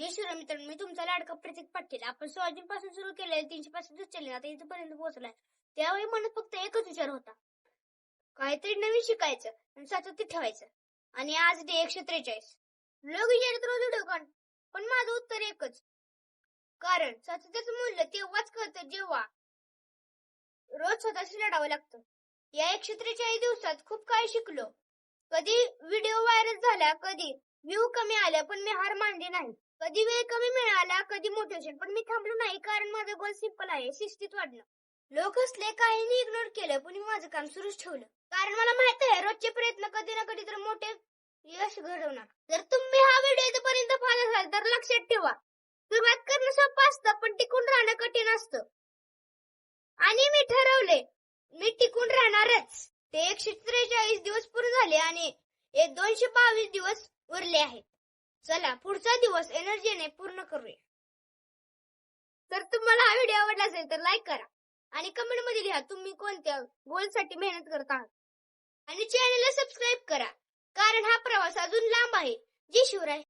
जय श्रीराम मित्रांनो मी तुमचा लाडका प्रतीक पाटील. आपण सोयाबीन पासून सुरू केलेले तीनशे पासून दिवस आता इथपर्यंत पोहोचलाय. त्यावेळी मनात फक्त एकच विचार होता. काहीतरी नवीन शिकायचं आणि सातत्य ठेवायचं. आणि आज डे एकशे त्रेचाळीस. लोक विचारत रोज व्हिडिओ पण माझं उत्तर एकच. कारण सातत्याचं मूल्य तेव्हाच कळतं जेव्हा रोज स्वतःशी लढावं लागतं. या एकशे त्रेचाळीस दिवसात खूप काही शिकलो. कधी व्हिडिओ व्हायरल झाला कधी व्ह्यू कमी आल्या पण मी हार मानली नाही. कधी वेळ कमी मिळाला कधी मोटिवेशन पण मी थांबलो नाही कारण माझा गोल सिंपल आहे शिस्तीत वाढणं. लोक असले काहीही इग्नोर केलं पण मी माझं काम सुरूच ठेवलं. कारण मला माहीत आहे रोजचे प्रयत्न कधी ना कधी तर मोठे यश घडवणार. जर तुम्ही हा व्हिडिओ इथपर्यंत पाहत असाल तर लक्षात ठेवा. सुरुवात करणं सोपं असतं पण टिकून राहणं कठीण असतं. आणि मी ठरवले मी टिकून राहणारच. ते एकशे त्रेचाळीस दिवस पूर्ण झाले आणि एक दोनशे बावीस दिवस उरले आहेत. चला पुढचा दिवस एनर्जीने पूर्ण करूया. तर तुम्हाला हा व्हिडिओ आवडला असेल तर लाईक करा आणि कमेंटमध्ये लिहा तुम्ही कोणत्या गोलसाठी मेहनत करत आहात. आणि चॅनलला सबस्क्राईब करा कारण हा प्रवास अजून लांब आहे. जी शिवराय.